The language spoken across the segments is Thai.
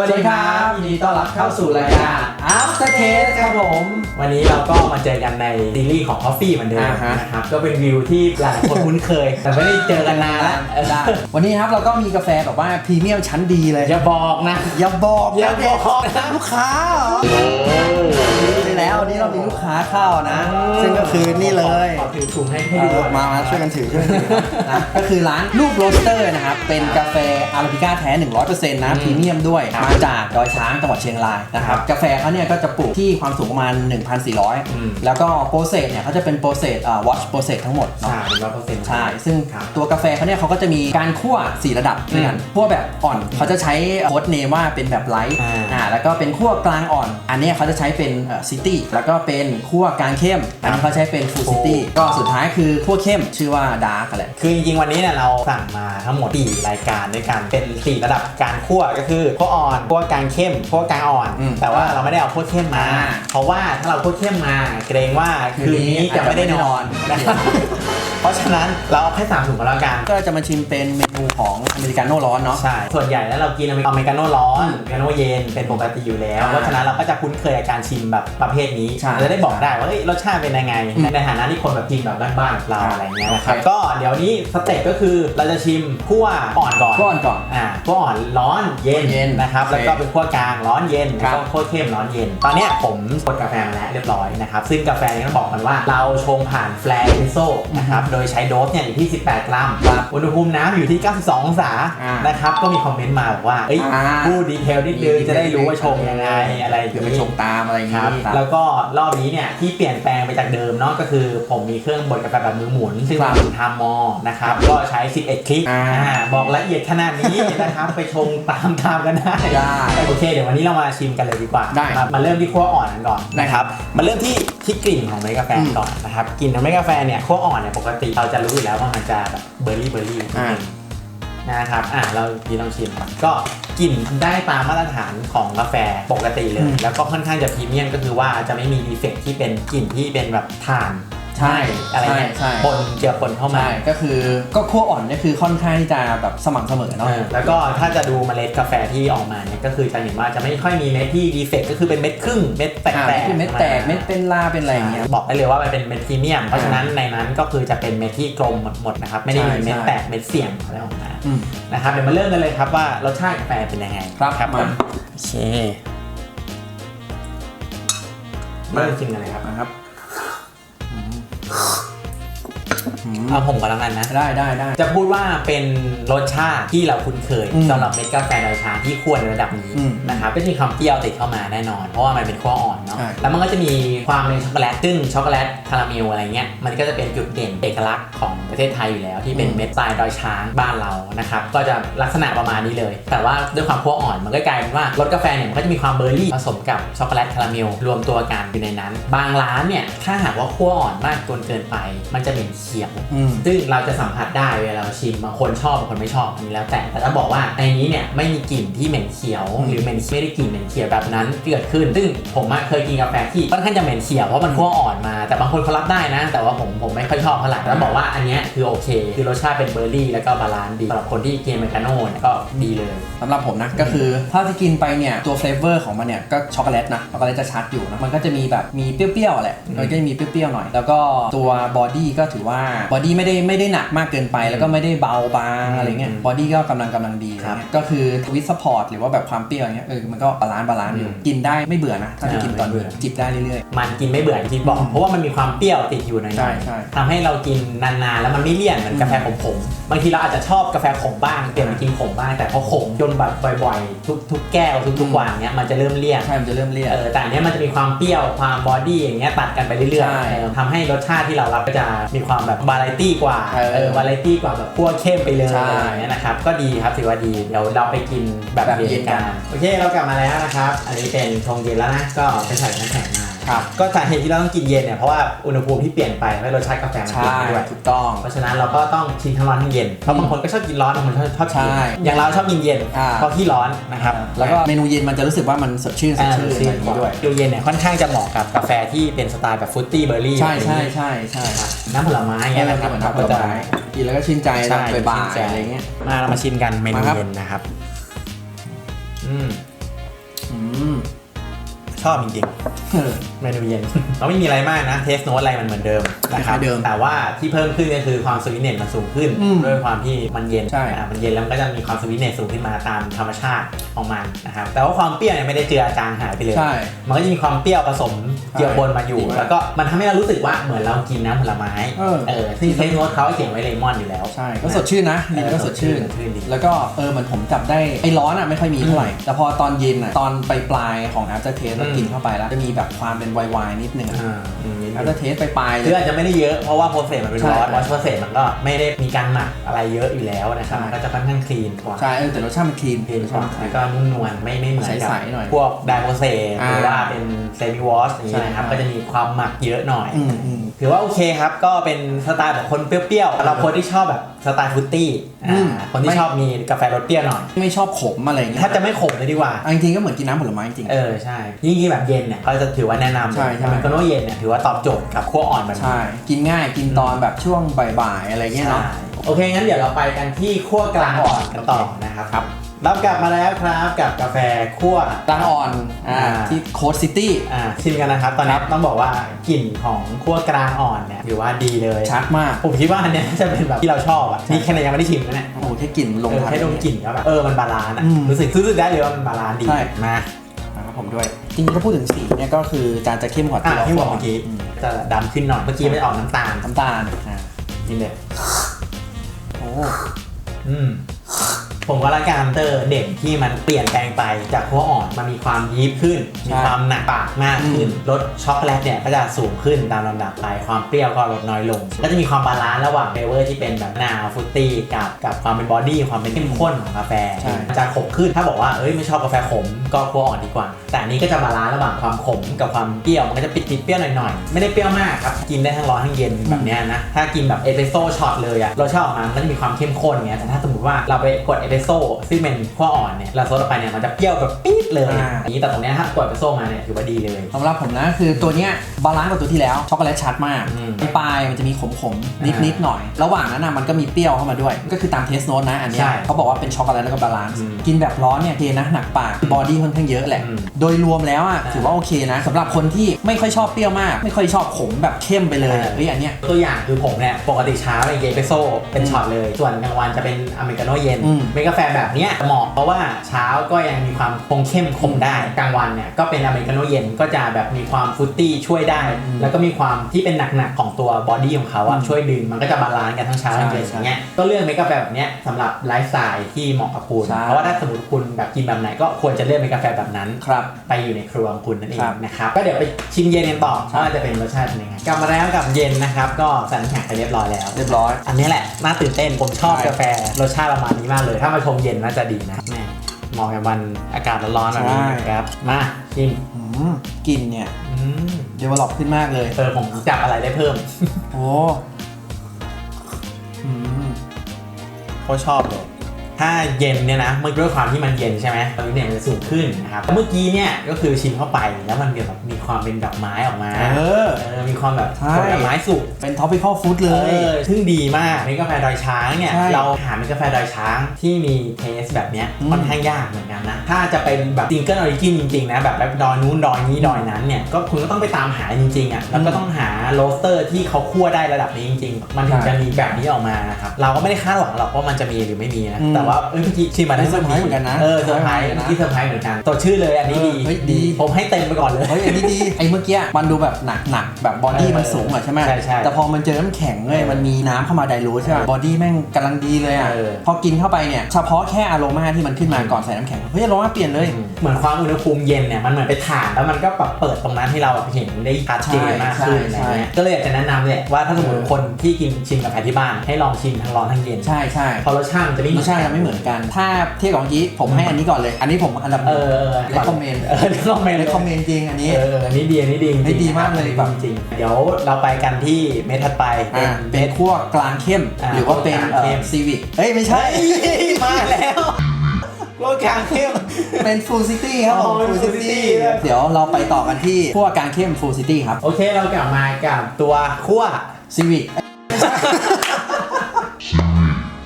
สวัสดีครับยินดีต้อนรับเข้าสู่รายการ After Taste ครับผม วันนี้เราก็มาเจอกันในซีรีส์ของ Coffee เหมือนเดิมอ่าฮะ นะครับ ก็เป็นวิวที่หลายคนคุ้นเคย แต่ไม่ได้เจอกันนานแล้วได้วันนี้ครับเราก็มีกาแฟแบบว่าพรีเมียมชั้นดีเลย อย่าบอกนะ อย่าบอกอย่าบอกนะ ลูกค้าเหรอนี่ แล้ววันนี้เรามีลูกค้าเข้านะ ซึ่งก็คือนี่เลยขอถือถุงให้ให้ดูเออมามาช่วยกันถือช่วยกันถือนะก็คือร้านลูกโรสเตอร์นะครับ เป็นกาแฟอาราบิก้าแท้ 100%นะพรีเมียมด้วย มาจากดอยช้างจังหวัดเชียงรายนะครับ กาแฟเขาเนี่ยก็จะปลูกที่ความสูงประมาณ 1,400 แล้วก็โปรเซสเนี่ยเขาจะเป็นโปรเซสอ่าวอชโปรเซสทั้งหมดเนาะใช่ร้อยเปอร์เซ็นต์ ใช่ ซึ่งครับตัวกาแฟเขาเนี่ยเขาก็จะมีการคั่ว 4 ระดับด้วยกันคั่วแบบอ่อน เขาจะใช้โค้ดเนมว่าเป็นแบบไลท์อ่า อ่าแล้วก็เป็นคั่วกลางอ่อน อันเนี้ยเขาจะใช้เป็นซิตี้แล้วก็เป็นคั่วกลางเข้ม อันนี้เขาใช้เป็นฟูซิตี้ก็สุดท้ายคือคั่วเข้มชื่อว่าดาร์กอะไรคือจริงๆวันนี้เนี่ยเราสั่งมาทั้งหมด4รายการด้วยกันเป็น 4 ระดับการคั่วก็คือคั่วอ่อนคั่วกลางเข้มคั่วกลางอ่อน อืมแต่ว่าเราไม่ได้เอาคั่วเข้มมา อ่าเพราะว่าถ้าเราคั่วเข้มมาเกรงว่าคืคืนนนี้นี้จะไม่ได้นอน อาจจะไม่ได้นอนนะครับ เพราะฉะนั้นเราเอาแค่สามถุงก็แล้วกัน ก็จะมาชิมเป็นเมนูของอเมริกาโน่ร้อนเนาะ ใช่ ส่วนใหญ่แล้วเรากินอเมริกาโน่ร้อนอเมริกาโน่เย็นเป็นปกติอยู่แล้วอ่าเพราะฉะนั้นเราก็จะคุ้นเคยกับการชิมแบบประเภทนี้ใช่เราจะได้บอกได้ว่าเอ้ยรสชาติเป็นยังไงอืมในฐานะที่คนแบบกินแบบบ้านๆแบบเราอ่าอะไรเงี้ยนะครับโอเคก็เดี๋ยวนี้สเต็ปก็คือเราจะชิมคั่วอ่อนก่อนคั่วอ่อนก่อน อ่าคั่วอ่อนร้อนเย็นเย็นนะครับโอเคแล้วก็เป็นคั่วกลางร้อนเย็นครัแล้วบก็คั่วเข้มร้อนเย็น ตอนเนี้ยผมกดกาแฟมาแล้วเรียบร้อยนะครับ ซึ่งกาแฟนี้ต้องบอกกันว่าเราชงผ่านแฟลร์เอสโซนะครับโดยใช้โดสเนี่ยอยู่ที่ 18 กรัมครับอุณหภูมิน้ำอยู่ที่ 92 องศาอ่าน นะครับ ก็มีคอมเมนต์มาบอกว่าเอ้ยอ่าพูดดีเทลนิดนึงจะได้รู้ว่าชงยังไงอะไรอย่างเดี๋ยวไปนี้ชมตามอะไรอย่างคงี้รับครับ แล้วก็รอบนี้เนี่ยที่เปลี่ยนแปลงไปจากเดิมเนาะก็คือผมมีเครื่องบดกาแฟแบบมือหมุน ซึ่งครับเป็นทามมอนะครับ ก็ใช้ 11 คลิกอ่าอ่าบอกละเอียดขนาดนี้นะครับ ไปชงตามตามกันได้ได้โอเค เดี๋ยววันนี้เรามาชิมกันเลยดีกว่าได้ครับมาเริ่มที่คั่วอ่อนกันก่อนนะครับมาเริ่มที่ที่กลิ่นของเมล็ดกาแฟอืมก่อนนะครับกลิ่นของเมล็ดกาแฟเนี่ยคั่วอ่อนเนี่ยปกติเราจะรู้อยู่แล้วว่ามันจะแบบเบอร์รี่เบอร์รี่อ่านะครับ อ่าเราดีลองชิมครับก็กลิ่นได้ตามมาตรฐานของกาแฟปกติเลย แล้วก็ค่อนข้างจะพรีเมียมก็คือว่าจะไม่มีดีเฟกต์ที่เป็นกลิ่นที่เป็นแบบถ่าน ใช่อะไรเงี้ยใช่ ปนเจือปนเข้ามา ใช่ก็คือก็คั่วอ่อนเนี่ยคือค่อนข้างที่จะแบบสม่ำเสมอเนาะเออแล้วก็ถ้าจะดูเมล็ดกาแฟที่ออกมาเนี่ยก็คือจะเห็นว่าจะไม่ค่อยมีเม็ดที่ดีเฟกต์ก็คือเป็นเม็ดครึ่งเม็ดแตกอ่าแตคือเม็ดแตกเม็ดเป็นลาเป็นอะไรอย่างเงี้ย บอกได้เลยว่ามันเป็นเม็ดพรีเมียม เพราะฉะนั้นในนั้นก็คือจะเป็นเม็ดที่กลมหมดๆนะครับไม่ได้มีใช่เม็ดใช่แตกเม็ดเสี่ยงอะไรออกมาอืม นะครับเดี๋ยวมาเริ่มกันเลยครับว่ารสชาติกาแฟเป็นยังไงครับครับมาผมโอเคมา เริ่มชิมกันเลยครับ นะครับ เอาผมก่อนแล้วกันนะ ได้ได้ได้จะพูดว่าเป็นรสชาติที่เราคุ้นเคยอืมสำหรับเม็ดกาแฟดอยช้างที่คั่วในระดับนี้อืมนะครับก็จะมีความเปรี้ยวติดเข้ามาแน่นอน เพราะว่ามันเป็นคั่วอ่อนเนาะใช่แล้วมันก็จะมีความเป็นช็อกโกแลตซึ่งช็อกโกแลตคาราเมลอะไรเงี้ยมันก็จะเป็นจุดเด่นเอกลักษณ์ของประเทศไทยอยู่แล้ว ที่เป็นอืมเม็ดทรายดอยช้างบ้านเรานะครับก็จะลักษณะประมาณนี้เลย แต่ว่าด้วยความคั่วอ่อนมันก็กลายเป็นว่ารสกาแฟเนี่ยมันก็จะมีความเบอร์รี่ผสมกับช็อกโกแลตคาราเมลรวมตัวกันอยู่ในนั้น บางร้านเนี่ยถ้าหากว่าคั่วอ่อนมากจนเกินไป มันจะเหม็นเขียวอืมซึ่งเราจะสัมผัสได้เวลาเราชิมบางคนชอบบางคนไม่ชอบอันนี้แล้วแต่ แต่ถ้าบอกว่าในนี้เนี่ยไม่มีกลิ่นที่เหม็นเขียวอืมหรือเหม็นไม่ได้กลิ่นเหม็นเขียวแบบนั้นเกิดขึ้น ซึ่งผมอะเคยกินกาแฟที่ค่อนข้างจะเหม็นเขียวเพราะมันคั่วอ่อนมา แต่บางคนเขารับได้นะ แต่ว่าผมผมไม่ค่อยชอบเท่าไหร่แล้วบอกว่าอันเนี้ยคือโอเค คือรสชาติเป็นเบอร์รี่แล้วก็บาลานซ์ดีสำหรับคนที่กินอเมริกาโน่เนี่ยก็ดีเลยสำหรับผมนะก็คือถ้าที่กินไปเนี่ยตัวเฟลเวอร์ของมันเนี่ยก็ช็อกโกแลตนะช็อกโกแลตจะชัดอยู่นะมันก็จะมีแบบมีเปรี้ยวๆแหละอืมมันก็จะมีเปรี้ยวๆหน่อย แล้วก็ตัวบอดี้ก็ถือว่าบอดี้ไม่ได้ไม่ได้หนักมากเกินไป แล้วก็ไม่ได้เบาบางอืมอะไรเงี้ยบอดี้ก็กำลังกำลังดีอะไรครับเงี้ยก็คือทวิตซัพพอร์ตหรือว่าแบบความเปรี้ยวอย่างเงี้ยเออมันก็บาลานซ์บาลานซ์อยู่อืมกินได้ไม่เบื่อนะถ้าจะอ่ากินตอนไม่เบื่เบื่ออจิบได้เรื่อยมันกินไม่เบื่ออย่างที่บอกอืมเพราะว่ามันมีความเปรี้ยวติดอยู่หน่ใช่อยใช่ๆทำให้เรากินนานๆแล้วมันไม่เลี่ยนเหมือนกาแฟขมๆบางทีเราอาจจะชอบกาแฟขมบ้างเปลี่ยนมากินขมบ้างแต่พอขมจนแบบบ่อยๆ ทุกทุกแก้วทุกๆวันเนี้ยมันจะเริ่มเลี่ยนๆใช่มันจะเริ่มเลี่ยนเออแต่อันเนี้ยมันจะมีความเปรี้ยวความบอดี้อย่างเงี้ยตัดกันไปเรื่อยใช่ๆเออทำให้รสชาติที่เรารับก็จะมีความแบบวาไรตี้กว่าเออเออวาไรตี้กว่าแบบคั่วเข้มไปเลยใช่อะไรอย่างเงี้ยนะครับ ก็ดีครับถือว่าดีเดี๋ยวเราไปกินแบบแบบเย็เย็นนกักันนโอเคเรากลับมาแล้วนะครับ อันนี้เป็นชงเย็นแล้วนะก็ไปใส่น้ำแข็งมา ครับก็สาเหตุที่เราต้องกินเย็นเนี่ยเพราะว่าอุณหภูมิที่เปลี่ยนไปทำให้รสชาติกาแฟมันเปลี่ยนใช่ไปด้วย ถูกต้อง เพราะฉะนั้นเราก็ต้องชิมทั้งร้อนทั้งเย็น เพราะบางคนก็ชอบกินร้อนบางคนชอบชอบกินใช่อย่างเราชอบกินเย็นอ่า เพราะที่ร้อนนะครับแล้วก็เมนูเย็นมันจะรู้สึกว่ามันสดชื่นสดอ่าชื่นอะไรอย่างงี้ด้วย ดูเย็นเนี่ยค่อนข้างจะเหมาะกับกาแฟที่เป็นสไตล์แบบฟรุตตี้เบอร์รี่ใช่ใช่ใช่ใช่น้ำผลไม้เงี้ยนะครับเหมือนน้ำผลไม้กินแล้วก็ชื่นใจใช่ ตอนบ่ายชื่นใจๆอะไรเงี้ย มาเรามาชิมกันเมนูมาครับ เย็นนะครับ อืมม ชอบจริงเออ ๆเมนูเย็น เราไม่มีอะไรมากนะเทสโนตอะไรมันเหมือนเดิมนะครับคล้ายๆเดิมแต่ว่าที่เพิ่มขึ้นก็คือความสวิตเนตมันสูงขึ้นอืมด้วยความที่มันเย็นใช่ อะมันเย็นแล้วมันก็จะมีความสวิตเนตสูงขึ้นมาตามธรรมชาติของมันนะครับแต่ว่าความเปรี้ยวเนี่ยไม่ได้เจือจางหายไปเลย ใช่ มันก็จะมีความเปรี้ยวผสมเจือปนมาอยู่จริงมากแล้วก็มันทำให้เรารู้สึกว่าเหมือนเรากินน้ำผลไม้เออ เออซึ่งเทสโนตเขาเขียนไว้เลมอนอยู่แล้ว ใช่ ก็สดชื่นนะลิ้นก็สดชื่น สดชื่นดี แล้วก็เออเหมือนผมจับได้ไอ้ร้อนอะไม่ค่อยมีเท่าไหร่ แต่พอตอนเย็นอะตอนปลายปลายๆของ after taste เราอืมกินเข้าไปแล้วจะมีแบบความเป็นวายๆนิดนึงอะอ่าอืมนิดนึง after taste ปลายๆเลคือยอาจจะไม่ได้เยอะเพราะว่าโปรเซสมันเป็นใช่วอชวอชโปรเซสมันก็ไม่ได้มีการหมักอะไรเยอะอยู่แล้วนะครับใช่ มันก็จะค่อนข้างคลีนกว่าใช่เออแต่รสชาติมันคลีนคลีนรสกชาว่าติมันคลีแล้นวก็นุ่มนวลไม่ไม่เหมือนกับใสๆหน่อยพวกไดโปรเซสอ่าหรือว่าเป็นเซมิวอชอย่างนี้นะครับใช่ ก็จะมีความหมักเยอะหน่อย อืมอืม ถือว่าโอเคครับ ก็เป็นสไตล์แบบคนเปรี้ยวๆสำหรับคนที่ชอบแบบสไตล์ฟรุตตี้อือ่ามคนที่ไม่ชอบมีกาแฟรสเปรี้ยวหน่อยไม่ชอบขมอะไรอย่างเงี้ยถ้าจะไม่ขมเลยดีกว่า เอาจริงๆก็เหมือนกินน้ำผลไม้จริง เออ ใช่ ยิ่งๆแบบเย็นเนี่ยก็จะถือว่าแนะนำใช่ใช่อเมริกาโน่เย็นเนี่ยถือว่าตอบโจทย์กับขั้วอ่อนแบบนี้ ใช่ กินง่ายกินตอนแบบช่วงบ่ายๆอะไรเงี้ยเนาะใช่โอเค งั้นเดี๋ยวเราไปกันที่ขั้วกลางอ่อนกันต่อนะครับครับ รับกลับมาแล้วครับกับกาแฟขั้วกลางอ่อนอ่าอ่า ที่โค้ดซิตี้ อ่าชิมกันนะครับ ตอนนี้ต้องบอกว่ากลิ่นของขั้วกลางอ่อนเนี่ยถือว่าดีเลยชัดมาก ผมคิดว่าอันเนี้ยจะเป็นแบบที่เราชอบอะนี่แค่ยังไม่ได้ชิมนะเนี่ยโอ้โหแค่กลิ่นลงเออท้ายแค่ดมกลิ่นก็แบบเออมันบาลานซ์อะอืมรู้สึกรู้สึกได้เลยว่ามันบาลานซ์ดีใช่ มานะครับผมด้วย จริงๆก็พูดถึงสีเนี่ยก็คือจานจะเข้มกว่าอะเราที่บอกเมื่อกี้มจะดำขึ้นหน่อยเมื่อกี้ไม่ออกน้ำตาลน้ำตาลอ่ากินเลยโอ้อืม ผมว่าละการเตอร์เด่นที่มันเปลี่ยนแปลงไปจากขั้วอ่อนมันมีความยีบขึ้น มีความหนักปากมากขึ้นรสช็อกโกแลตเนี่ยก็จะสูงขึ้นตามลำดับไปความเปรี้ยวก็ลดน้อยลง ก็จะมีความบาลานซ์ระหว่างเฟเวอร์ที่เป็นแบบมะนาวฟรุตตี้กับกับความเป็นบอดี้ความเป็นเข้มข้นของกาแฟมันจะขมขึ้นถ้าบอกว่าเอ้ยไม่ชอบกาแฟขมก็ขั้วอ่อนดีกว่า แต่อันนี้ก็จะบาลานซ์ระหว่างความขมกับความเปรี้ยว มันก็จะปิดปิดๆเปรี้ยวหน่อยๆ ไม่ได้เปรี้ยวมากครับ กินได้ทั้งร้อนทั้งเย็นแบบเนี้ยนะ ถ้ากินแบบเอสเปรสโซ่ช็อตเลยอะรสชาติออกมามันก็จะมีความเข้มข้นเงี้ย แต่ถ้าสมมติว่าเราไปกดเอสเปรสโซ่ซึ่งเป็นขั้วอ่อนเนี่ย เราซดลงไปเนี่ยมันจะเปรี้ยวแบบปี๊ดเลยอย่างนี้แต่ตรงเนี้ยถ้ากดเอสเปรสโซ่มาเนี่ยถือว่าดีเลยสำหรับผมนะคือตัวเนี้ยบาลานซ์กว่าตัวที่แล้วช็อกโกแลตชัดมากอืมในปลายมันจะมีขมๆนิดนิดๆหน่อย ระหว่างนั้นนะมันก็มีเปรี้ยวเข้ามาด้วย ก็คือตามเทสโนตนะอันเนี้ยใช่เขาบอกว่าเป็นช็อกโกแลตแล้วก็บาลานซ์อืมกินแบบร้อนเนี่ยเทนะหนักปากบอดี้ค่อนข้างเยอะแหละอืมโดยรวมแล้วอะอ่าถือว่าโอเคนะสำหรับคนที่ไม่ค่อยชอบเปรี้ยวมาก ไม่ค่อยชอบขมแบบเข้มไปเลยอ่าเฮ้ยอันเนี้ย ตัวอย่างคือผมเนี่ยปกติเช้าเป็นเยเปโซ่เป็นช็อตเลย ส่วนกลางวันจะเป็นอเมริกาโน่เย็นอืมเป็นกาแฟแบบเนี้ยเหมาะเพราะว่าเช้าก็ยังมีความคงเข้มคงได้กลางวันเนี่ยก็เป็นอเมริกาโน่เย็นก็จะแบบมีความฟรุตตี้ช่วยได้อืมแล้วก็มีความที่เป็นหนักๆของตัวบอดี้ของเขาอะอืมช่วยดึงมันก็จะบาลานซ์กันทั้งเช้าใช่ทั้งเย็นใช่อย่างเงี้ยก็เลือกเมกาแฟแบบเนี้ยสำหรับไลฟ์สไตล์ที่เหมาะกับคุณใช่ เพราะว่าถ้าสมมติคุณแบบกินแบบไหนก็ควรจะเลือกเมกาแฟแบบนั้นครับไปอยู่ในครัวของคุณนั่นเองครับนะครับก็เดี๋ยวไปชิมเย็นกันต่อใช่ว่าจะเป็นรสชาติเป็นยังไงกลับมาแล้วกับเย็นนะครับก็ใส่น้ำแข็งไปเรียบร้อยแล้ว เรียบร้อย อันนี้แหละน่าตื่นเต้นผมชอบใช่กาแฟรสชาติประมาณนี้มากเลย ถ้ามาชมเย็นน่าจะดีนะแม่เหมาะกับวันอากาศร้อนๆแบบนี้นะครับมาชิมอืมกลิ่นเนี่ยอืมเดเวลลอปขึ้นมากเลยเออผมจับอะไรได้เพิ่มโอ้อืมโคตรชอบเลย ถ้าเย็นเนี่ยนะมันด้วยความที่มันเย็นใช่ไหมตอนนี้เนี่ยมันจะสูงขึ้นนะครับเมื่อกี้เนี่ยก็คือชิมเข้าไปแล้วมันแบบมีความเป็นดอกไม้ออกมาเออเออมีความแบบใช่ผลไม้สุกเป็นท็อปปิคอลฟู้ดเลยออซึ่งดีมากเมกาแฟดอยช้างเนี่ยใช่เราหาเมกาแฟดอยช้างที่มีเทสแบบเนี้ยอืมค่อนข้างยากเหมือนกันนะถ้าจะเป็นแบบซิงเกิลออริจินจริงๆนะแบบแบบดอยนู้นดอยนี้ดอยนั้นเนี่ยก็คุณก็ต้องไปตามหาจริงๆอะแล้วก็ต้องหาโรสเตอร์ที่เขาคั่วได้ระดับนี้จริง ๆ มันถึงจะมีแบบนี้ออกมานะครับเราก็ไม่ได้คาดหวังหรอกว่ามันจะมีหรือไม่มีนะอืมแต่ว่าเอ้ยเมื่อกี้ชิมมาได้เซอร์ไพรส์เหมือนกันนะเออเซอร์ไพรส์เซอร์ไพรส์เหมือนกันนะที่เซอร์ไพรส์เหมือนกันตัวชื่อเลยอันนี้ดีเออเฮ้ยดี ผมให้เต็มไปก่อนเลย เฮ้ยอันนี้ดีไอ้เมื่อกี้มันดูแบบหนักหนักๆแบบบอดี้เออมันสูงอะใช่ไหมใช่ใช่แต่พอมันเจอน้ำแข็งเลยเออมันมีน้ำเข้ามาไดรูทใช่ไหมเออบอดี้แม่งกำลังดีเลยอะเออ พอกินเข้าไปเนี่ยเฉพาะแค่อารมาที่มันขึ้นมาก่อนใส่น้ำแข็งเฮ้ยอารมาเปลี่ยนเลย เหมือนความอุณหภูมิเย็นเนี่ยมันเหมือนไปถ่านแล้วมันก็แบบเปิดตรงนั้นให้เราเห็นได้ชัดเจนมากขึ้นอะไรใช่เงี้ยก็เลยอยากจะแนะนำเลยว่าถ้าสมมติเออคนที่กินชิมกับใครที่บ้านให้ลองชิมทั้งร้อนทั้งเย็นใช่ใช่เพอรสชาติมันจะไม่รสชาติจะไม่เหมือนกัน ถ้าเทียบกับเมื่อกี้ผมให้อันนี้ก่อนเลย อันนี้ผมอันดับเออเออเลคอมเมนต์เออเลคอมเมนต์เลคอมเมนต์จริงอันนี้เอออันนี้ดีอันนี้ดีจริงๆเฮ้ยดีมากเลยแบบจริงๆเดี๋ยวเราไปกันที่เมทัดไปเป็อ่านเป็นขั้วกลางเข้มอ่าหรือว่าเป็นขั้วกลางเข้มซีวิกเอ้ยไม่ใช่มาแล้วโลกกลางเข้มเป็นฟูลซิตี้ครับผมอ๋อเป็นฟูล Full ซิ City ตี้ด้วยเดี๋ยวเราไปต่อกันที่ขั้วกลางเข้มฟูลซิตี้ครับ โอเคเรากลับมากับตัวขั้วซีวิก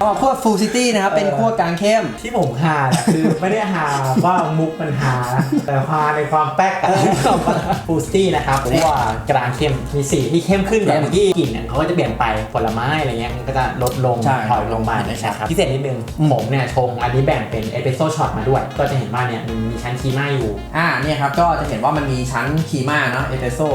ก็ขั้วฟูซิตี้นะครับเป็นขั้วกลางเข้ม ที่ผมหาน่ะคือไม่ได้หาว่ามุกมันหาแต่หาในความแป๊กฟูสตี้นะครับเพราะว่ากลางเข้มมีสีที่เข้มขึ้นกว่าเข้มเมื่อกี้กลิ่นเนี่ยเขาก็จะเปลี่ยนไปผลไม้อะไรเงี้ยมันก็จะลดลงใช่ถอยลงมาใช่นะครับพิเศษนิดนึงอืม ผมเนี่ยชงอันนี้แบ่งเป็นเอสเปรสโซ่ช็อตมาด้วย ก็จะเห็นว่าเนี่ยมันมีชั้นคีม่าอยู่ อ่าเนี่ยครับก็จะเห็นว่ามันมีชั้นคีม่าเนาะเอสเปรสโซ่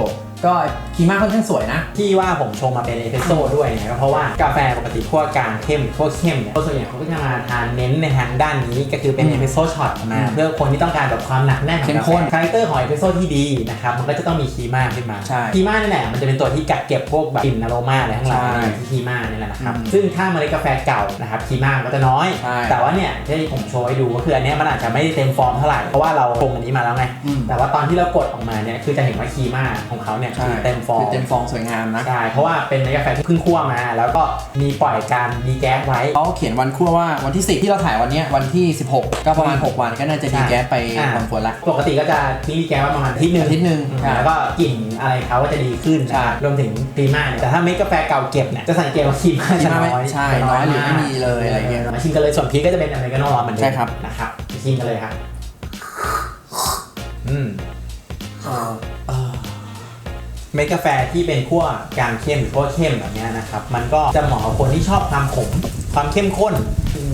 ก็คีม่าค่อนข้างสวยนะ ที่ว่าผมชงมาเป็นเอสเปรสโซ่ด้วยเนี่ยก็เพราะว่ากาแฟปกติขั้วกลางเข้มขั้วเข้มเนี่ยส่วนใหญ่เขาก็จะมาทานเน้นในทางด้านนี้ก็คือเป็นอืเอมสเปรสโซ่ช็อตมาอืมเพื่อคนที่ต้องการแบบความหนักแน่นของเข้มกาข้แฟนคาแรคเตอร์ของเอสเปรสโซ่ที่ดีนะครับมันก็จะต้องมีคีม่าขึ้นมาใช่คีม่านี่แหละมันจะเป็นตัวที่กักเก็บพวกแบบกลิ่นอโรมาอะไรทั้งหลายใช่ที่คีม่านี่แหละนะครับอืมซึ่งถ้าเมล็ดกาแฟเก่านะครับคีม่ามันก็จะน้อยใช่แต่ว่าเนี่ยที่ผมโชว์ให้ดูก็คืออันเนี้ยมันอาจจะไม่ได้เต็มฟอร์มเท่าไหร่เพราะว่าเราชงอันนี้มาแล้วไงอืมแต่ว่าตอนที่เรากดออกมาเนี่ยคือจะเห็นว่าคีม่าของเขาเนี่ยใช่คือเต็มฟอร์คืมเต็มฟองสวยงามนะใช่เพราะว่าเป็นเมล็ดกาแฟที่เพิ่งคั่วมา แล้วก็มีปล่อยการดีแก๊สไว้เขาเขียนวันคั่วว่าวันที่ 10 ที่เราถ่ายวันเนี้ยวันที่ 16 ก็ประมาณ 6 วันก็น่าจะดีแก๊สไปอ่าพอสมควรละปกติก็จะทิ้งดีแก๊สไว้ประมาณอาทิตย์หนึ่งอาทิตย์หนึ่งอืมใช่แล้วก็กลิ่นอะไรเขาก็จะดีขึ้นใช่รวมถึงครีม่าเนี่ยแต่ถ้าเม็ดกาแฟเก่าเก็บเนี่ยจะสังเกตว่าครีม่าครีจะม่าไม่น้อยใช่จะน้อยหรือไม่มีเลยอะไรเงี้ยมาชิมกันเลยส่วนพีชก็จะเป็นอเมริกาโน่ร้อนเหมือนเดิมใช่ครับนะครับไปชิมกันเลยครับอืมเออ เมกาแฟที่เป็นขั้วกลางเข้มหรือขั้วเข้มแบบนี้นะครับ มันก็จะเหมาะกับคนที่ชอบความขมความเข้มข้น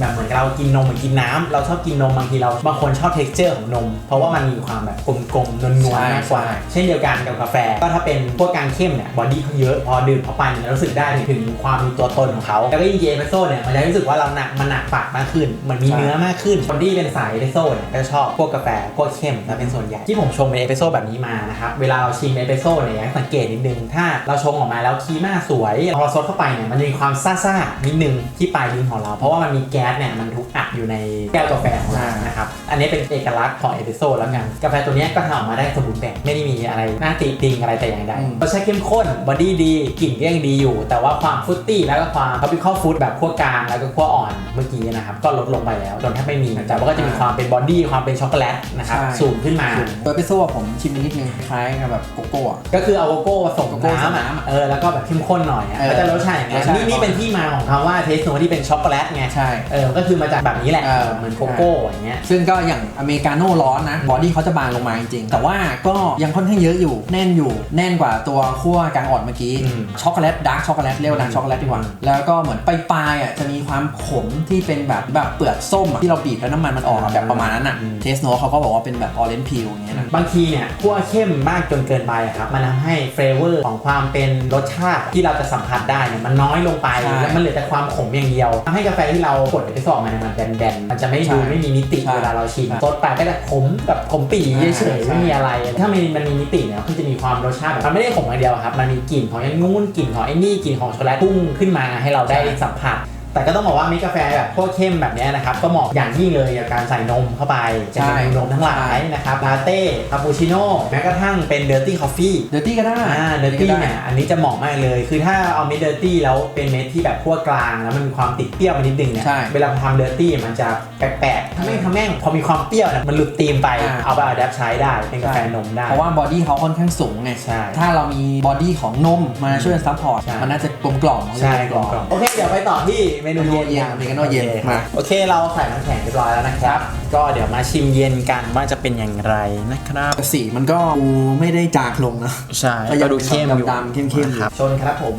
แบบเหมือนเรากินนมเหมือนกินน้ำเราชอบกินนมบางทีเราบางคนชอบเท็กเจอร์ของนม เพราะว่ามันมีความแบบกลมๆนวลๆมากกว่า เช่นเดียวกันกับกาแฟ ก็ถ้าเป็นพวกกลางเข้มเนี่ยบอดี้เขาเยอะพอดื่มเข้าไปเนี่ยรู้สึกได้ถึงความมีตัวตนของเขาแล้วก็ยิ่งเยเอสโซ่เนี่ยมันจะรู้สึกว่าเราหนักมันหนักปากมากขึ้นเหมือนมีเนื้อมากขึ้นคนที่เป็นสายเอสโซ่เนี่ยก็จะชอบพวกกาแฟพวกเข้มนะเป็นส่วนใหญ่ที่ผมชงเป็นเอสเปรสโซ่แบบนี้มานะครับเวลาเราชิมเอสเปรสโซ่เนี่ยอยากให้สังเกตนิดนึงถ้าเราชงออกมาแล้วคีม่าสวยพอเราซดเข้าไปเนี่ยมันจะมีความซ่าๆนิดนึงที่ปลายลิ้นของเรา เพราะว่ามันมีแก๊สเนี่ยมันถูกอัดอยู่ในแก้วกาแฟของเรานะครับ อันนี้เป็นเอกลักษณ์ของเอสเปรสโซ่แล้วกันกาแฟตัวเนี้ยก็ทำออกมาได้สมบูรณ์แบบไม่ได้มีอะไรน่าติติงอะไรแต่อย่างใดอืมรสชาติเข้มข้นบอดี้ดีกลิ่นก็ยังดีอยู่ แต่ว่าความฟรุตตี้แล้วก็ความท็อปิคอลฟู้ดแบบขั้วกลางแล้วก็ขั้วอ่อนเมื่อกี้นะครับก็ลดลงไปแล้วจนแทบไม่มีแต่ว่าก็จะมีความเป็นบอดี้ความเป็นช็อกโกแลตนะครับใช่สูงขึ้นมาเอสเปรสโซ่ผมชิมไปนิดนึงคล้ายกับแบบโกโก้อะก็คือเอาโกโก้ผสมโกโก้น้ำผสมอะน้ำอะเออแล้วก็แบบเข้มข้นหน่อยอะเออก็จะรสชาติอย่างเงี้ยรสชาตินี่นี่เป็นที่มาของคำว่าเทสโนที่เป็นช็อกโกแลตไงใช่เออก็คือมาจากแบบนี้แหละ เออ เหมือนโกโก้อย่างเงี้ย ซึ่งก็อย่างอเมริกาโน่ร้อนนะบอดี้เขาจะบางลงมาจริงๆ แต่ว่าก็ยังค่อนข้างเยอะอยู่แน่นอยู่แน่นกว่าตัวขั้วกลางอ่อนเมื่อกี้อืมช็อกโกแลตดาร์กช็อกโกแลตเรียกว่าดาร์กช็อกโกแลตดีกว่าอืมแล้วก็เหมือนปลายๆอะจะมีความขมที่เป็นแบบแบบเปลือกส้มอะที่เราบีบแล้วน้ำมันมันออกอะแบบประมาณนั้นอะอืม เทสโนเขาก็บอกว่าเป็นแบบออเรนจ์พิวอย่างเงี้ยนะ บางทีเนี่ยขั้วเข้มมากจนเกินไปอะครับ มันทำให้เฟเวอร์ของความเป็นรสชาติที่เราจะสัมผัสได้เนี่ยมันน้อยลงไป ใช่ แล้วมันเหลือแต่ความขมอย่างเดียวทำให้กาแฟที่เรากดไปสอบมาเนี่ยมันแบนๆมันจะไม่ดูใช่ไม่มีมิติใช่เวลาเราชิมใช่รสไปก็จะขมแบบขมปีเฉยๆใช่ไม่มีอะไร ถ้ามันมันมีมิติเนี่ยมันจะมีความรสชาติแบบมันไม่ได้ขมอย่างเดียวอะครับ มันมีกลิ่นของไอ้นู่นกลิ่นของไอ้นี่กลิ่นของช็อกโกแลตพุ่งขึ้นมาให้เราได้สัมผัส แต่ก็ต้องบอกว่าเมดกาแฟแบบพวกเข้มแบบเนี้ยนะครับก็เหมาะอย่างยิ่งเลยกับการใส่นมเข้าไปจะใช่เป็นนมทั้งหลายนะครับลาเต้คาปูชิโน่แม้กระทั่งเป็นเดอร์ตี้คอฟฟี่เดอร์ตี้ก็ได้อ่าเดอร์ตี้เนี่ยอันนี้จะเหมาะมากเลย คือถ้าเอาเม็ดเดอร์ตี้แล้วเป็นเม็ดที่แบบขั้วกลางแล้วมันมีความติดเปรี้ยวมานิดนึงเนี่ยใช่เวลาทำเดอร์ตี้มันจะแปลกๆถ้าแม่งทำแม่งพอมีความเปรี้ยวเนี่ยมันหลุดธีมไปอ่าเอาไปอัดแอปใช้ได้เป็นกาแฟนมได้เพราะว่าบอดี้เขาค่อนข้างสูงไงใช่ถ้าเรามีบอดี้ของนมมาช่วยซัพพอร์ตใช่มันน่าจะกลมกล่อมใช่กลมๆโอเคเดี๋ยวไปต่อที่เมนูเมนูเย็นเย็นอเมริกาโน่เย็นโอคมาโอเคเราใส่น้ำแข็งเรียบร้อยแล้วนะครับ ก็เดี๋ยวมาชิมเย็นกันว่าจะเป็นอย่างไรนะครับแต่สีมันก็ดูไม่ได้จางลงนะใช่ก็ยังเป็นดำๆเข้มๆอยู่ครับชนครับผม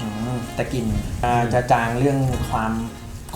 อืมแต่กลิ่นอ่าจะจางเรื่องความ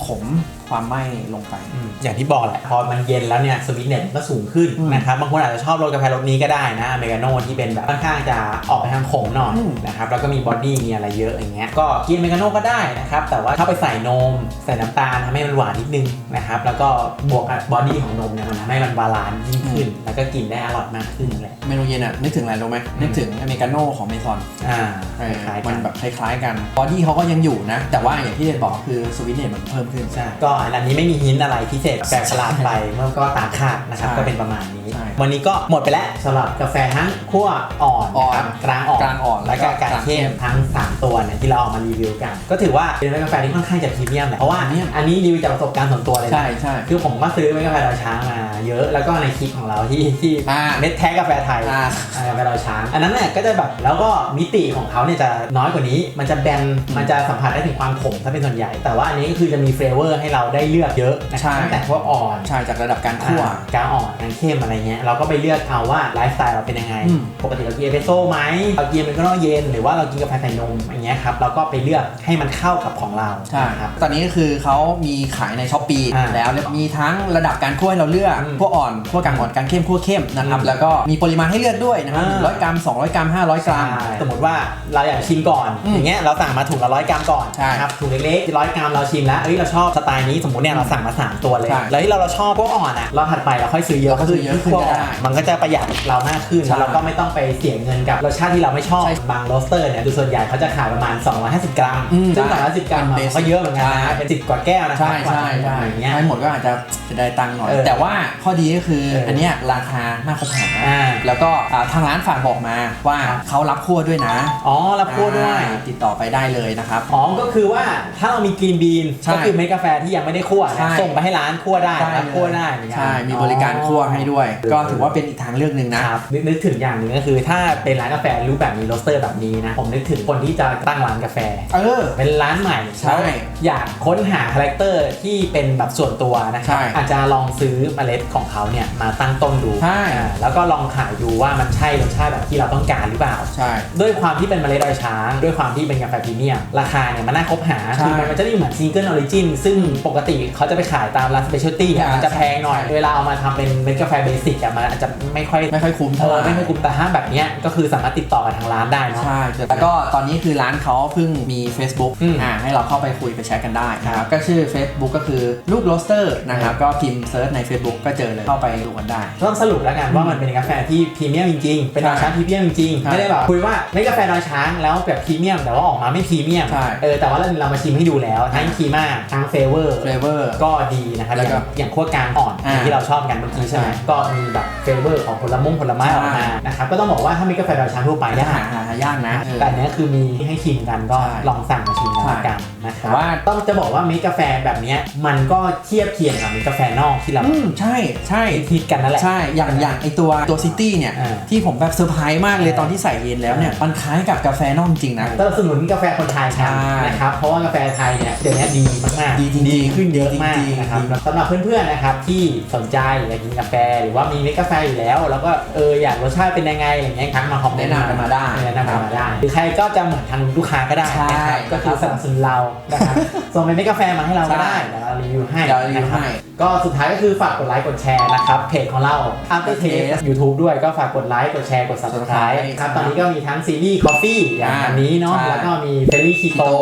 ขมความไหม้ลงไป อย่างที่บอกแหละพอมันเย็นแล้วเนี่ยสวิตเน็ตก็สูงขึ้นอืมนะครับบางคนอาจจะชอบรสกาแฟรสนี้ก็ได้นะอเมริกาโน่ที่เป็นแบบค่อนข้างจะออกไปทางขมหน่อยอืมนะครับแล้วก็มีบอดี้มีอะไรเยอะอย่างเงี้ยก็กินอเมริกาโน่ก็ได้นะครับแต่ว่าถ้าไปใส่นมใส่น้ำตาลทำให้มันหวานนิดนึงนะครับแล้วก็บวกกับบอดี้ของนมเนี่ยมันทำให้มันบาลานซ์ยิ่งขึ้น แล้วก็กินได้อร่อยมากขึ้นแหละเมนูเย็นอะนึกถึงอะไรรู้ไหมนึกถึงอเมริกาโน่ของเมซอนอ่าเออคล้ายๆกัมันนแบบคล้ายๆกันบอดี้เขาก็ยังอยู่นะ แต่ว่าอย่างที่เดนบอกคือสวิตเนตมันเพิ่มขึ้นใช่ก็อันนี้ไม่มีหินอะไรพิเศษแปลกประหลาดไปเมื่อก็ตามคาดนะครับใช่ก็เป็นประมาณนี้ใช่ วันนี้ก็หมดไปแล้วสำหรับกาแฟทั้งขั้วอ่อนอ่อนนะครับกลางอ่อนกลางอ่อนและก็กลางแล้วก็กลางเข้เข้มมทั้ง 3 ตัวเนี่ยที่เราเอามารีวิวกัน ก็ถือว่าเป็นเม็ดกาแฟที่ค่อนข้างจะพรีเมียมแหละเพราะว่าพรีเมียมอันนี้รีวิวจากประสบการณ์ส่วนตัวเลยนะใช่ใช่คือผมก็ซื้อเม็ดกาแฟดอยช้างมาเยอะแล้วก็ในคลิปของเราที่ที่อ่าเม็ดแท้กาแฟไทยอ่าอ่ากาแฟดอยช้างอันนั้นเนี่ยก็จะแบบแล้วก็มิติของเขาเนี่ยจะน้อยกว่านี้ มันจะแบนมันจะสัมผัสได้ถึงความขมถ้าเป็นส่วนใหญ่ แต่ว่าอันนี้ก็คือจะมีเฟลเวอร์ให้เราได้เลือกเยอะนะใช่ตั้งแต่พวกอ่อนใช่จากระดับการคั่วอ่ากาอ่อนกางเข้มอะไรเงี้ยเราก็ไปเลือกเอาว่าไลฟ์สไตล์เราเป็นยังไงอืมปกติเรากินเอสเปรสโซ่ไหมเรากินเป็นก็ต้องเย็น หรือว่าเรากินกาแฟใส่นมอย่างเงี้ยครับเราก็ไปเลือกให้มันเข้ากับของเราใช่ครับตอนนี้ก็คือเขามีขายในช้อปปีอ่าแล้วมีทั้งระดับการคั่วให้เราเลือกอืมคั่วอ่อนคั่วกลางอ่อนกลางเข้มคั่วเข้มนะครับอืมแล้วก็มีปริมาณให้เลือกด้วยนะครับอ่า100กรัม200 กรัม 500 กรัม สมมติว่าเราอยากชิมก่อนอืมอย่างเงี้ยเราสั่งมาถุงละร้อยกรัมก่อนใช่ครับถุงเล็กๆร้อยกรัมเราชิมแล้วเอ้ยเราชอบสไตล์นี้สมมติเนี่ยเราสั่งมาสามตัวเลยใช่แล้วที่เราเราชอบพวกอ่อนอะเราถัดไปเราค่อยซื้อเยอะเราค่อยซื้อเยอะขึ้นพวกก็ได้มันก็จะประหยัดเรามากขึ้นใช่แล้วเราก็ไม่ต้องไปเสียเงินกับรสชาติที่เราไม่ชอบใช่บางโรสเตอร์เนี่ยคือส่วนใหญ่เขาจะขายประมาณ 250 กรัมอืมซึ่งใช่250 กรัมอะเป็นมันก็เยอะเหมือนกันใช่นะเป็นสิบกว่าแก้วนะครัใช่กว่าใช่จะใช่อย่างเงี้ยให้หมดก็อาจจะจะได้ตังค์หน่อยเออแต่ว่าข้อดีก็คือเอออัอันเนี้ยราคาน่าคบหาอ่าแล้วก็อ่าทางร้านฝากบอกมาว่าครับเขารับคั่วด้วยนะ อ๋อ รับคั่วด้วยอ่าติดต่อไปได้เลยนะครับ อ๋อ ก็คือว่าถ้าเรามีกรีนบีนใช่ก็คือเม็ดกาแฟที่ยังไม่ได้คั่วใช่นะส่งไปให้ร้านคั่วได้ได้รับเลยคั่วได้เหมือนกันใช่ มีบริการคั่วให้ด้วย ก็ถือว่าเป็นอีกทางเลือกหนึ่งนะครับนึกนึกถึงอย่างหนึ่งก็คือ ถ้าเป็นร้านกาแฟรูปแบบนี้โรสเตอร์แบบนี้นะ ผมนึกถึงคนที่จะตั้งร้านกาแฟ เออ เป็นร้านใหม่ใช่แล้วอยากค้นหาคาแรคเตอร์ที่เป็นแบบส่วนตัวนะครับใช่อาจจะลองซื้อเมล็ดของเขาเนี่ยมาตั้งต้นดูใช่ อ่าแล้วก็ลองขายดูว่ามันใช่รสชาติแบบที่เราต้องการหรือเปล่า ใช่ ด้วยความที่เป็นเมล็ดดอยช้าง ด้วยความที่เป็นกาแฟพรีเมียมราคาเนี่ยมันน่าคบหา ใช่คือมันจะได้เหมือนซิงเกิลออริจินซึ่งปกติเขาจะไปขายตามร้านสเปเชียลตี้อ่ามันจะแพงหน่อย ใช่ เวลาเอามาทำเป็นเม็ดกาแฟเบสิกอะมันอาจจะไม่ค่อยไม่ค่อยคุ้มเอเท่าไหอร่ไม่ค่อยคุ้มแต่ถ้าแบบเนี้ยก็คือสามารถติดต่อกับทางร้านได้เนาะใช่แล้วก็ตอนนี้คือร้านเขาเพิ่งมี Facebook อืมอ่าให้เราเข้าไปคุยไปแชทกันได้นะคครัรับบก็ชื่อ Facebook ก็คือลูกโรสเตอร์นะครับก็พิมพ์เซิร์ชใน Facebook ก็เจอเลยเข้าไปดูกันได้ต้องสรุปแล้วกันว่ามันเป็นกาแฟที่พรีเมียมจริงๆเป็นดอยช้างพรีเมียมจริงใช่ๆไม่ได้แบบคุยว่าไม่กาแฟดอยช้างแล้วแบบพรีเมียมแต่ว่าออกมาไม่พรีเมียมใช่เออแต่ว่าเราเรามาชิมให้ดูแล้วทั้งคีมาทั้งเฟเวอร์เฟลเวอร์ก็ดีนะครับแล้วอก็ย่างอย่างขั้วกลางอ่อนอ่าอย่างที่เราชอบกันเมื่อกี้ใช่ไหมใช่ก็มีแบบเฟเวอร์ของผลมงผลไม้ใช่ออกมานะครับก็ต้องบอกว่าถ้ามีกาแฟดอยช้างทั่วไปยาหากหาหายากนะเออแต่อันเนี้ยคือมีให้ชิมกันก็ใช่ลองสั่งมาชิมกันใช่ละกันนะครับแต่ว่าต้องจะบอกว่าเมดกาแฟแบบเนี้ยมันก็เทียบเคียงกับเมดกาแฟนอกที่เราอืมใช่ใช่ฮิตกันนั่นแหละใช่อย่างอย่างไอตัวตัวซิตี้เนี่ยอ่าที่ผมแบบเซอร์ไพรส์มากเลยอ่าตอนที่ใส่เย็นแล้วเนี่ยมันคล้ายกับกาแฟนอกจริงนะสนับสนุนกาแฟคนไทยกันใช่นะครับเพราะว่ากาแฟไทยเนี่ยเดี๋ยวนี้ดีมากๆดีจริงๆขึ้นเยอะมากจริงๆนะครับจริงสำหรับเพื่อนๆนะครับที่สนใจอยากกินกาแฟหรือว่ามีเม็ดกาแฟอยู่แล้ว แล้วก็เอออยากรสชาติเป็นยังไงอะไรเงี้ยทักมาคอมเมนต์แนะนำกันมาได้แนะนำกันมาได้หรือใครก็จะเหมือนทางลูกค้าก็ได้ใช่นะครับก็คือสนับสนุนเรานะครับ ส่งเป็นเม็ดกาแฟมาให้เราก็ได้เดี๋ยวเรารีวิวให้เดี๋ยวรีวิวนะครับให้ ก็สุดท้ายก็คือฝากกดไลค์กดแชร์นะครับเพจของเรา After Taste YouTube ด้วยก็ฝากกดไลค์กดแชร์กด Subscribe ครับตอนนี้ก็มีทั้งซีรีส์ Coffee อย่างอันนี้เนาะใช่แล้วก็มี f e r r y Keto Keto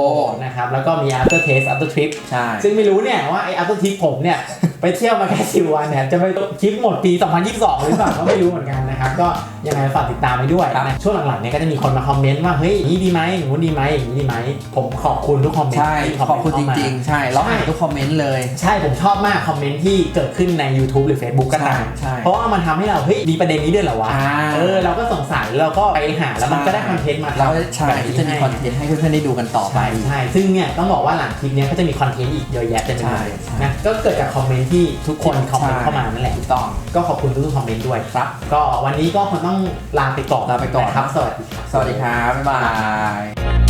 นะครับแล้วก็มี After Taste After Trip ใช่ซึ่งไม่รู้เนี่ยว่าไอ้ After Trip ผมเนี่ยไปเที่ยวมาแค่สิวันเนี่ยจะไปคลิปหมดปี 2022 หรือเปล่าก็ไม่รู้เหมือนกันนะครับ ก็ยังไงฝากติดตามไปด้วยครับนะช่วงหลังๆเนี่ยก็จะมีคนมาคอมเมนต์ว่า เฮ้ยอย่างนี้ดีไหมอย่างนู้นดีไหมอย่างนี้ดีไหม ผมขอบคุณทุกคอมเมนต์ใช่ที่ขอบคุณจเข้ามาริงๆ ใช่เราอ่านทุกคอมเมนต์เลย ใช่ผมชอบมากคอมเมนต์ที่เกิดขึ้นใน YouTube หรือ Facebook ก็ตามใช่ใช่เพราะว่ามันทำให้เราเฮ้ยมีประเด็นนี้ด้วยเหรอวะอ่าเออเราก็สงสัยเราก็ไปหาแล้วมันก็ได้คอนเทนต์มาเราทำใช่แบบนี้จะมีให้คอนเทนต์ให้เพื่อนๆได้ดูกันต่อไปใช่ใช่ซึ่งเนี่ยต้องบอกว่าหลังคลิปเนี้ยก็จะมีคอนเทนต์อีกเยอะแยะเต็มไปหมดเลยใช่นะก็เกิดจากคอมเมนต์ที่ทุกคนคอมเมนต์เข้ามานั่นแหละถูกต้องก็ขอบคุณทุกๆคอมเมนต์ด้วยครับก็วันนี้ก็คงต้องลาไปก่อนลาไปก่อนนะครับสวัสดีครับสวัสดีครับบ๊ายบาย